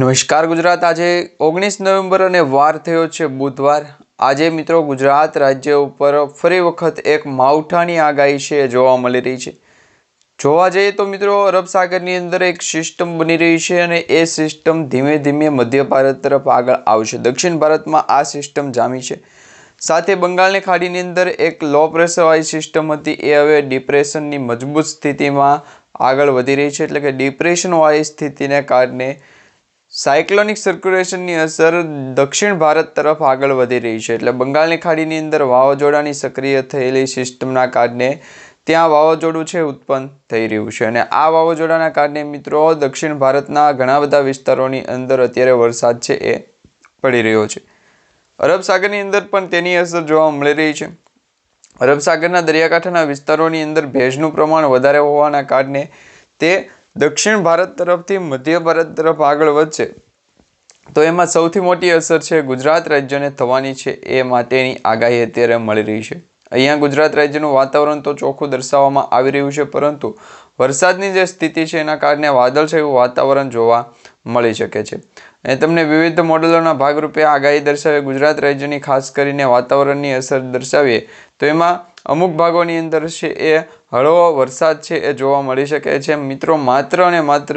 નમસ્કાર ગુજરાત. આજે ઓગણીસ નવેમ્બર અને વાર થયો છે બુધવાર. આજે મિત્રો ગુજરાત રાજ્ય ઉપર ફરી વખત એક માવઠાની આગાહી છે જોવા મળી રહી છે. જોવા જઈએ તો મિત્રો અરબ સાગરની અંદર એક સિસ્ટમ બની રહી છે અને એ સિસ્ટમ ધીમે ધીમે મધ્ય ભારત તરફ આગળ આવશે. દક્ષિણ ભારતમાં આ સિસ્ટમ જામી છે. સાથે બંગાળની ખાડીની અંદર એક લો પ્રેશરવાળી સિસ્ટમ હતી. એ હવે ડિપ્રેશનની મજબૂત સ્થિતિમાં આગળ વધી રહી છે. એટલે કે ડિપ્રેશનવાળી સ્થિતિને કારણે સાયક્લોનિક સર્ક્યુલેશનની અસર દક્ષિણ ભારત તરફ આગળ વધી રહી છે. એટલે બંગાળની ખાડીની અંદર વાવાઝોડાની સક્રિય થયેલી સિસ્ટમના કારણે ત્યાં વાવાઝોડું છે, ઉત્પન્ન થઈ રહ્યું છે. અને આ વાવાઝોડાના કારણે મિત્રો, દક્ષિણ ભારતના ઘણા બધા વિસ્તારોની અંદર અત્યારે વરસાદ છે એ પડી રહ્યો છે. અરબ સાગરની અંદર પણ તેની અસર જોવા મળી રહી છે. અરબ સાગરના દરિયાકાંઠાના વિસ્તારોની અંદર ભેજનું પ્રમાણ વધારે હોવાના કારણે તે દક્ષિણ ભારત તરફથી મધ્ય ભારત તરફ આગળ વધશે. તો એમાં સૌથી મોટી અસર છે ગુજરાત રાજ્યને થવાની છે એ માટેની આગાહી અત્યારે મળી રહી છે. અહીંયા ગુજરાત રાજ્યનું વાતાવરણ તો ચોખ્ખું દર્શાવવામાં આવી રહ્યું છે, પરંતુ વરસાદની જે સ્થિતિ છે એના કારણે વાદળછાયું વાતાવરણ જોવા મળી શકે છે. અને તમને વિવિધ મોડેલોના ભાગરૂપે આગાહી દર્શાવે ગુજરાત રાજ્યની ખાસ કરીને વાતાવરણની અસર દર્શાવીએ, તો એમાં અમુક ભાગોની અંદર છે એ હળવો વરસાદ છે એ જોવા મળી શકે છે. મિત્રો, માત્ર અને માત્ર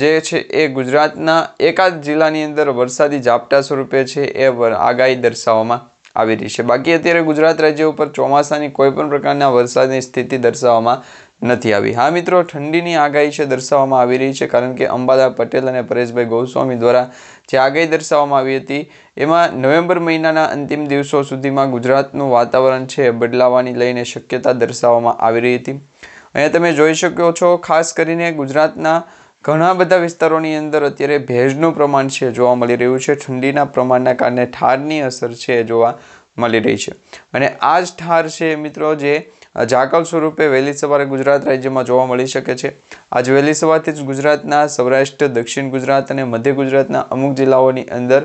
જે છે એ ગુજરાતના એકાદ જિલ્લાની અંદર વરસાદી ઝાપટા સ્વરૂપે છે એ આગાહી દર્શાવવામાં આવી રહી છે. બાકી અત્યારે ગુજરાત રાજ્ય ઉપર ચોમાસાની કોઈ પણ પ્રકારના વરસાદની સ્થિતિ દર્શાવવામાં નથી આવી. હા મિત્રો, ઠંડીની આગાહી છે દર્શાવવામાં આવી રહી છે કારણ કે અંબાદા પટેલ અને પરેશભાઈ ગોસ્વામી દ્વારા જે આગાહી દર્શાવવામાં આવી હતી, એમાં નવેમ્બર મહિનાના અંતિમ દિવસો સુધીમાં ગુજરાતનું વાતાવરણ છે બદલાવાની લઈને શક્યતા દર્શાવવામાં આવી રહી હતી. અહીંયા તમે જોઈ શકો છો, ખાસ કરીને ગુજરાતના ઘણા બધા વિસ્તારોની અંદર અત્યારે ભેજનું પ્રમાણ છે જોવા મળી રહ્યું છે. ઠંડીના પ્રમાણના કારણે ઠારની અસર છે જોવા મળી રહી છે. અને આ જ ઠાર છે મિત્રો, જે ઝાકળ સ્વરૂપે વહેલી સવારે ગુજરાત રાજ્યમાં જોવા મળી શકે છે. આજ વહેલી સવારથી જ ગુજરાતના સૌરાષ્ટ્ર, દક્ષિણ ગુજરાત અને મધ્ય ગુજરાતના અમુક જિલ્લાઓની અંદર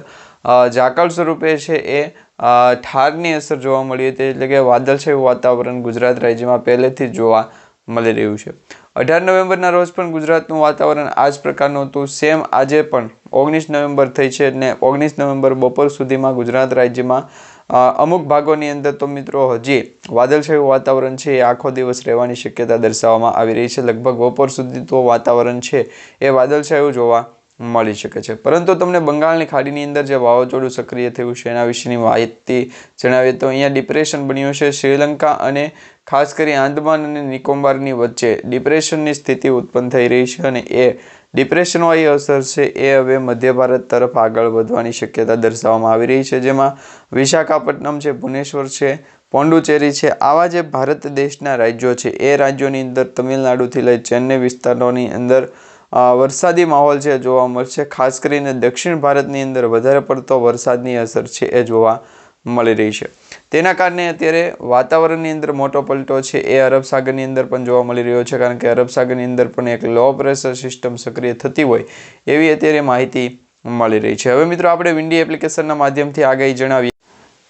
ઝાકળ સ્વરૂપે છે એ ઠારની અસર જોવા મળી હતી. એટલે કે વાદળછાયું વાતાવરણ ગુજરાત રાજ્યમાં પહેલેથી જ જોવા મળી રહ્યું છે. અઢાર નવેમ્બરના રોજ પણ ગુજરાતનું વાતાવરણ આ જ પ્રકારનું હતું. સેમ આજે પણ ઓગણીસ નવેમ્બર થઈ છે અને ઓગણીસ નવેમ્બર બપોર સુધીમાં ગુજરાત રાજ્યમાં અમુક ભાગોની અંદર તો મિત્રો હજી વાદળછાયું વાતાવરણ છે, એ આખો દિવસ રહેવાની શક્યતા દર્શાવવામાં આવી રહી છે. લગભગ બપોર સુધી તો વાતાવરણ છે. એ વાદળછાયું જોવા મળી શકે છે. પરંતુ તમને બંગાળની ખાડીની અંદર જે વાવાઝોડું સક્રિય થયું છે, એના વિશેની માહિતી જણાવીએ તો અહીંયા ડિપ્રેશન બન્યું છે. શ્રીલંકા અને ખાસ કરી આંદમાન અને નિકોબારની વચ્ચે ડિપ્રેશનની સ્થિતિ ઉત્પન્ન થઈ રહી છે અને એ ડિપ્રેશનવાળી અસર છે, એ હવે મધ્ય ભારત તરફ આગળ વધવાની શક્યતા દર્શાવવામાં આવી રહી છે. જેમાં વિશાખાપટ્ટનમ છે, ભુવનેશ્વર છે પોંડુચેરી છે, આવા જે ભારત દેશના રાજ્યો છે, એ રાજ્યોની અંદર તમિલનાડુથી લઈ ચેન્નઈ વિસ્તારોની અંદર વરસાદી માહોલ છે જોવા મળશે, ખાસ કરીને દક્ષિણ ભારતની અંદર વધારે પડતો વરસાદની અસર છે એ જોવા મળી રહી છે. તેના કારણે અત્યારે વાતાવરણની અંદર મોટો પલટો છે એ અરબ સાગરની અંદર પણ જોવા મળી રહ્યો છે, કારણ કે અરબ સાગરની અંદર પણ એક લો પ્રેશર સિસ્ટમ સક્રિય થતી હોય એવી અત્યારે માહિતી મળી રહી છે. હવે મિત્રો આપણે વિન્ડી એપ્લિકેશનના માધ્યમથી આગાહી જણાવીએ.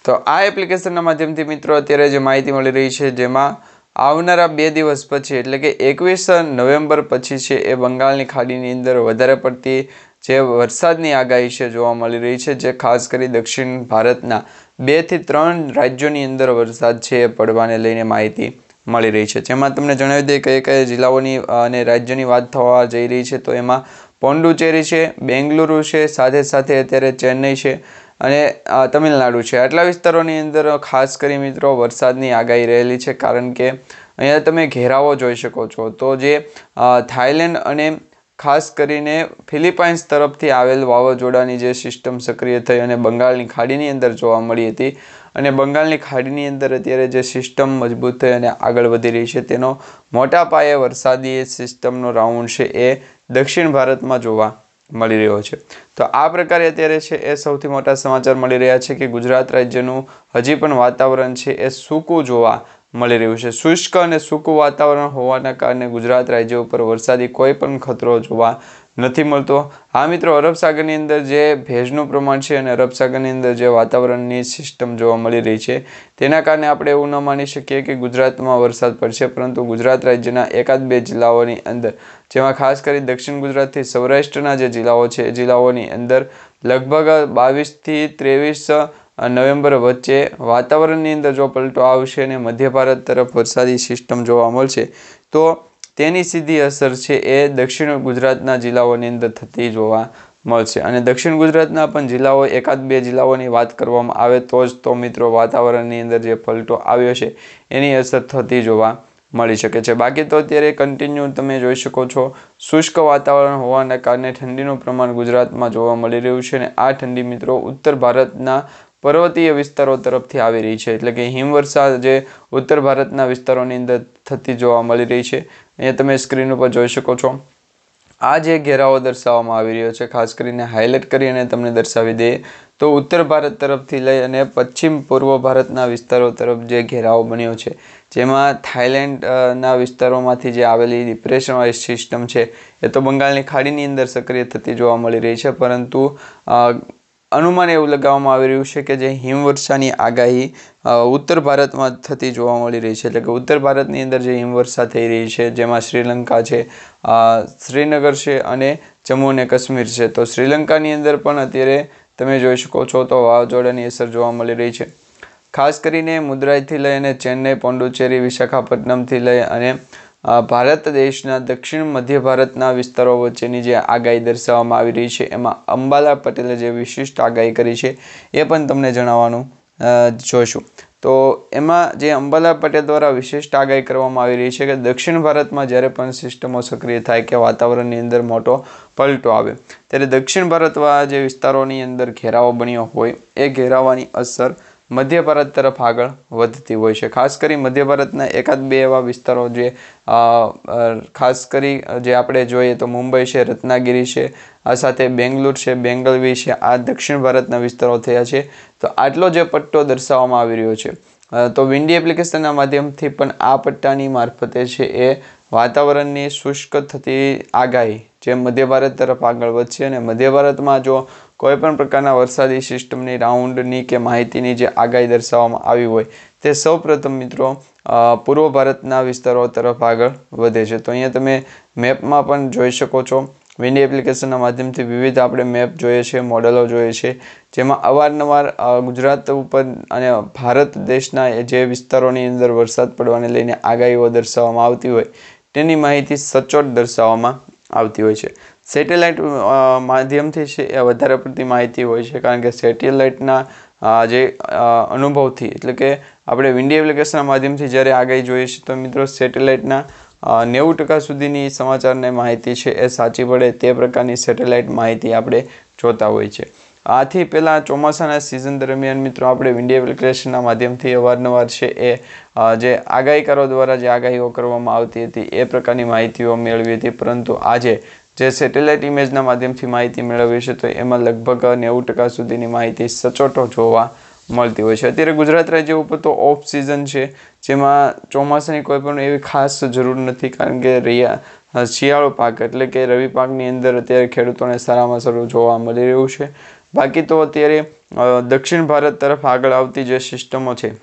તો આ એપ્લિકેશનના માધ્યમથી મિત્રો અત્યારે જે માહિતી મળી રહી છે, જેમાં આવનારા બે દિવસ પછી, એટલે કે એકવીસ નવેમ્બર પછી છે એ બંગાળની ખાડીની અંદર વધારે પડતી જે વરસાદની આગાહી છે જોવા મળી રહી છે, જે ખાસ કરી દક્ષિણ ભારતના બેથી ત્રણ રાજ્યોની અંદર વરસાદ છે એ પડવાને લઈને માહિતી મળી રહી છે. જેમાં તમને જણાવી દઈએ કયા કયા જિલ્લાઓની અને રાજ્યોની વાત થવા જઈ રહી છે, તો એમાં પોંડુચેરી છે, બેંગલુરુ છે, સાથે સાથે અત્યારે ચેન્નઈ છે અને તમિલનાડુ છે. આટલા વિસ્તારોની અંદર ખાસ કરી મિત્રો, વરસાદની આગાહી રહેલી છે. કારણ કે, અહીંયા તમે ઘેરાવો જોઈ શકો છો. તો જે થાઈલેન્ડ અને ખાસ કરીને ફિલિપાઇન્સ તરફથી આવેલ વાવાઝોડાની જે સિસ્ટમ સક્રિય થઈ અને બંગાળની ખાડીની અંદર જોવા મળી હતી. અને બંગાળની ખાડીની અંદર અત્યારે જે સિસ્ટમ મજબૂત થઈ અને આગળ વધી રહી છે, તેનો મોટા પાયે વરસાદી સિસ્ટમનો રાઉન્ડ છે એ દક્ષિણ ભારતમાં જોવા મળી રહ્યો છે. તો આ પ્રકારે અત્યારે છે એ સૌથી મોટા સમાચાર મળી રહ્યા છે કે ગુજરાત રાજ્યનું હજી પણ વાતાવરણ છે એ સૂકું જોવા મળી રહ્યું છે. શુષ્ક અને સૂકું વાતાવરણ હોવાના કારણે ગુજરાત રાજ્ય ઉપર વરસાદી કોઈ પણ ખતરો જોવા નથી મળતો. હા મિત્રો, અરબ સાગરની અંદર જે ભેજનું પ્રમાણ છે અને અરબ સાગરની અંદર જે વાતાવરણની સિસ્ટમ જોવા મળી રહી છે, તેના કારણે આપણે એવું ન માની શકીએ કે ગુજરાતમાં વરસાદ પડશે, પરંતુ ગુજરાત રાજ્યના એકાદ બે જિલ્લાઓની અંદર, જેમાં ખાસ કરી દક્ષિણ ગુજરાતથી સૌરાષ્ટ્રના જે જિલ્લાઓ છે, એ જિલ્લાઓની અંદર લગભગ બાવીસથી ત્રેવીસ નવેમ્બર વચ્ચે વાતાવરણની અંદર જો પલટો આવશે અને મધ્ય ભારત તરફ વરસાદી સિસ્ટમ જોવા મળશે, તો તેની સીધી અસર છે એ દક્ષિણ ગુજરાતના જિલ્લાઓની અંદર થતી જોવા મળશે. અને દક્ષિણ ગુજરાતના પણ જિલ્લાઓ, એકાદ બે જિલ્લાઓની વાત કરવામાં આવે તો જ તો મિત્રો વાતાવરણની અંદર જે પલટો આવ્યો છે, એની અસર થતી જોવા મળી શકે છે. બાકી તો અત્યારે કન્ટિન્યુ તમે જોઈ શકો છો, શુષ્ક વાતાવરણ હોવાના કારણે ઠંડીનું પ્રમાણ ગુજરાતમાં જોવા મળી રહ્યું છે અને આ ઠંડી મિત્રો ઉત્તર ભારતના પર્વતીય વિસ્તારો તરફથી આવી રહી છે. એટલે કે હિમવર્ષા જે ઉત્તર ભારતના વિસ્તારોની અંદર થતી જોવા મળી રહી છે. અહીંયા તમે સ્ક્રીન ઉપર જોઈ શકો છો. આ જે ઘેરાવો દર્શાવવામાં આવી રહ્યો છે, ખાસ કરીને હાઇલાઇટ કરી અને તમને દર્શાવી દઈએ. તો ઉત્તર ભારત તરફથી લઈ અને પશ્ચિમ પૂર્વ ભારતના વિસ્તારો તરફ જે ઘેરાવો બન્યો છે, જેમાં થાઇલેન્ડના વિસ્તારોમાંથી જે આવેલી ડિપ્રેશન વાઇઝ સિસ્ટમ છે, એ તો બંગાળની ખાડીની અંદર સક્રિય થતી જોવા મળી રહી છે, પરંતુ અનુમાન એવું લગાવવામાં આવી રહ્યું છે કે જે હિમવર્ષાની આગાહી ઉત્તર ભારતમાં થતી જોવા મળી રહી છે. એટલે કે ઉત્તર ભારતની અંદર જે હિમવર્ષા થઈ રહી છે, જેમાં શ્રીલંકા છે શ્રીનગર છે અને જમ્મુ અને કાશ્મીર છે. તો શ્રીલંકાની અંદર પણ અત્યારે તમે જોઈ શકો છો તો વાવાઝોડાની અસર જોવા મળી રહી છે. ખાસ કરીને મુદ્રાઈથી લઈ અને ચેન્નઈ પોંડુચેરી વિશાખાપટ્ટનમથી લઈ અને ભારત દેશના દક્ષિણ મધ્ય ભારતના વિસ્તારો વચ્ચેની જે આગાહી દર્શાવવામાં આવી રહી છે, એમાં અંબાલા પટેલે જે વિશિષ્ટ આગાહી કરી છે, એ પણ તમને જણાવવાનું જોઈશું. તો એમાં જે અંબાલા પટેલ દ્વારા વિશિષ્ટ આગાહી કરવામાં આવી રહી છે કે દક્ષિણ ભારતમાં જ્યારે પણ સિસ્ટમો સક્રિય થાય કે વાતાવરણની અંદર મોટો પલટો આવે, ત્યારે દક્ષિણ ભારતમાં જે વિસ્તારોની અંદર ઘેરાવો બન્યો હોય, એ ઘેરાવાની અસર મધ્ય ભારત તરફ આગળ વધતી હોય છે. ખાસ કરી મધ્ય ભારતના એકાદ બે એવા વિસ્તારો જે ખાસ કરી જે આપણે જોઈએ તો મુંબઈ છે, રત્નાગીરી છે, આ સાથે બેંગ્લુર છે, બેંગલવી છે, આ દક્ષિણ ભારતના વિસ્તારો થયા છે. તો આટલો જે પટ્ટો દર્શાવવામાં આવી રહ્યો છે. તો વિન્ડી એપ્લિકેશનના માધ્યમથી પણ આ પટ્ટાની મારફતે છે એ વાતાવરણની શુષ્ક થતી આગાહી જે મધ્ય ભારત તરફ આગળ વધશે અને મધ્ય ભારતમાં જો કોઈપણ પ્રકારના વરસાદી સિસ્ટમની, રાઉન્ડની કે માહિતીની જે આગાહી દર્શાવવામાં આવી હોય, તે સૌપ્રથમ મિત્રો પૂર્વ ભારતના વિસ્તારો તરફ આગળ વધે છે. તો અહીંયા તમે મેપમાં પણ જોઈ શકો છો. વિન્ડી એપ્લિકેશનના માધ્યમથી વિવિધ આપણે મેપ જોઈએ છે, મોડેલો જોઈએ છે, જેમાં અવારનવાર ગુજરાત ઉપર અને ભારત દેશના જે વિસ્તારોની અંદર વરસાદ પડવાને લઈને આગાહીઓ દર્શાવવામાં આવતી હોય, તેની માહિતી સચોટ દર્શાવવામાં આવતી હોય છે. સેટેલાઇટ માધ્યમથી વધારે પડતી માહિતી હોય છે, કારણ કે સેટેલાઇટના જે અનુભવથી, એટલે કે આપણે વિન્ડી એપ્લિકેશનના માધ્યમથી જ્યારે આગાહી જોઈએ છીએ તો મિત્રો સેટેલાઇટના નેવું ટકા સુધીની સમાચારની માહિતી છે, એ સાચી પડે તે પ્રકારની સેટેલાઇટ માહિતી આપણે જોતા હોય છે. આથી પહેલાં ચોમાસાના સિઝન દરમિયાન મિત્રો આપણે વિન્ડી એપ્લિકેશનના માધ્યમથી અવારનવાર છે, એ જે આગાહીકારો દ્વારા જે આગાહીઓ કરવામાં આવતી હતી, એ પ્રકારની માહિતીઓ મેળવી હતી, પરંતુ આજે જે સેટેલાઇટ ઇમેજના માધ્યમથી માહિતી મેળવીએ છે, તો એમાં લગભગ નેવું ટકા સુધીની માહિતી સચોટો જોવા મળતી હોય છે. અત્યારે ગુજરાત રાજ્ય ઉપર તો ઓફ સિઝન છે, જેમાં ચોમાસાની કોઈ પણ એવી ખાસ જરૂર નથી, કારણ કે રિયા શિયાળો પાક, એટલે કે રવિ પાકની અંદર અત્યારે ખેડૂતોને સારામાં સારું જોવા મળી રહ્યું છે. બાકી તો અત્યારે દક્ષિણ ભારત તરફ આગળ આવતી જે સિસ્ટમો છે,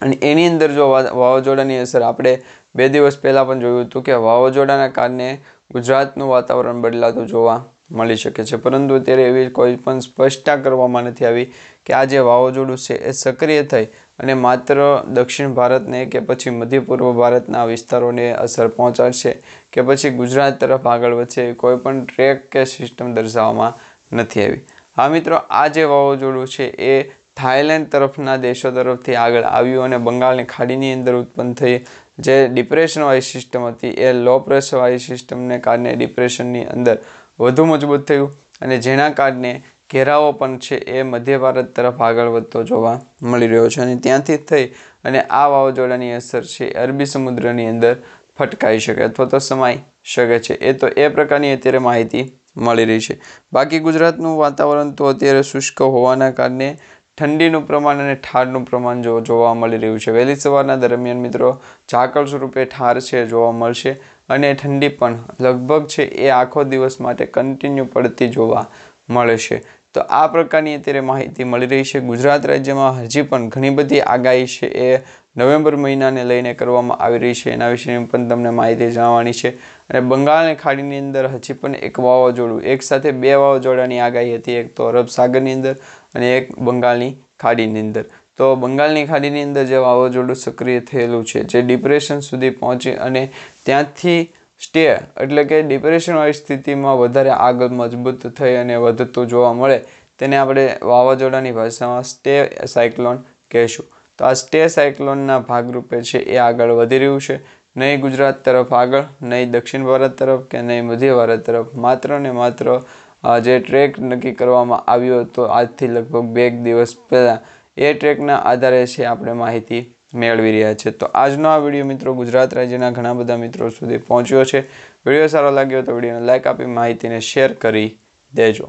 અને એની અંદર જો વાવાઝોડાની અસર, આપણે બે દિવસ પહેલાં પણ જોયું હતું કે વાવાઝોડાના કારણે ગુજરાતનું વાતાવરણ બદલાતું જોવા મળી શકે છે. પરંતુ અત્યારે એવી કોઈ પણ સ્પષ્ટતા કરવામાં નથી આવી કે આ જે વાવાઝોડું છે એ સક્રિય થઈ અને માત્ર દક્ષિણ ભારતને કે પછી મધ્ય પૂર્વ ભારતના વિસ્તારોને અસર પહોંચાડશે કે પછી ગુજરાત તરફ આગળ વધશે કોઈ પણ ટ્રેક કે સિસ્ટમ દર્શાવવામાં નથી આવી. હા મિત્રો, આ જે વાવાઝોડું છે એ થાઇલેન્ડ તરફના દેશો તરફથી આગળ આવ્યું અને બંગાળની ખાડીની અંદર ઉત્પન્ન થઈ. જે ડિપ્રેશનવાળી સિસ્ટમ હતી, એ લો પ્રેશરવાળી સિસ્ટમને કારણે ડિપ્રેશનની અંદર વધુ મજબૂત થયું અને જેના કારણે ઘેરાવો પણ છે એ મધ્ય ભારત તરફ આગળ વધતો જોવા મળી રહ્યો છે અને ત્યાંથી થઈ અને આ વાવાઝોડાની અસર છે અરબી સમુદ્રની અંદર ફટકાઈ શકે અથવા તો સમાઈ શકે છે. એ તો એ પ્રકારની અત્યારે માહિતી મળી રહી છે. બાકી ગુજરાતનું વાતાવરણ તો અત્યારે શુષ્ક હોવાના કારણે ઠંડીનું પ્રમાણ અને ઠારનું પ્રમાણ જો જોવા મળી રહ્યું છે. વહેલી સવારના દરમિયાન મિત્રો ઝાકળ સ્વરૂપે ઠાર છે જોવા મળશે અને ઠંડી પણ લગભગ છે એ આખો દિવસ માટે કન્ટિન્યુ પડતી જોવા મળે છે. તો આ પ્રકારની અત્યારે માહિતી મળી રહી છે. ગુજરાત રાજ્યમાં હજી પણ ઘણી બધી આગાહી છે એ નવેમ્બર મહિનાને લઈને કરવામાં આવી રહી છે. એના વિશેની પણ તમને માહિતી જાણવાની છે. અને બંગાળની ખાડીની અંદર હજી પણ એક વાવાઝોડું, એક સાથે બે વાવાઝોડાની આગાહી હતી. એક તો અરબ સાગરની અંદર અને એક બંગાળની ખાડીની અંદર. તો બંગાળની ખાડીની અંદર જે વાવાઝોડું સક્રિય થયેલું છે, જે ડિપ્રેશન સુધી પહોંચી અને ત્યાંથી સ્ટે એટલે કે ડિપ્રેશનવાળી સ્થિતિમાં વધારે આગળ મજબૂત થઈ અને વધતું જોવા મળે, તેને આપણે વાવાઝોડાની ભાષામાં સ્ટે સાયક્લોન કહેશું. તો આ સ્ટે સાયક્લોનના ભાગરૂપે છે એ આગળ વધી રહ્યું છે. નહીં ગુજરાત તરફ આગળ, નહીં દક્ષિણ ભારત તરફ કે નહીં મધ્ય ભારત તરફ, માત્ર ને માત્ર જે ટ્રેક નક્કી કરવામાં આવ્યો હતો આજથી લગભગ બે દિવસ પહેલાં, એ ટ્રેકના આધારે છે આપણે માહિતી મેળવી રહ્યા છે. તો આજનો આ વીડિયો મિત્રો ગુજરાત રાજ્યના ઘણા બધા મિત્રો સુધી પહોંચ્યો છે. વીડિયો સારો લાગ્યો તો વિડીયોને લાઇક આપી, માહિતીને શેર કરી દેજો.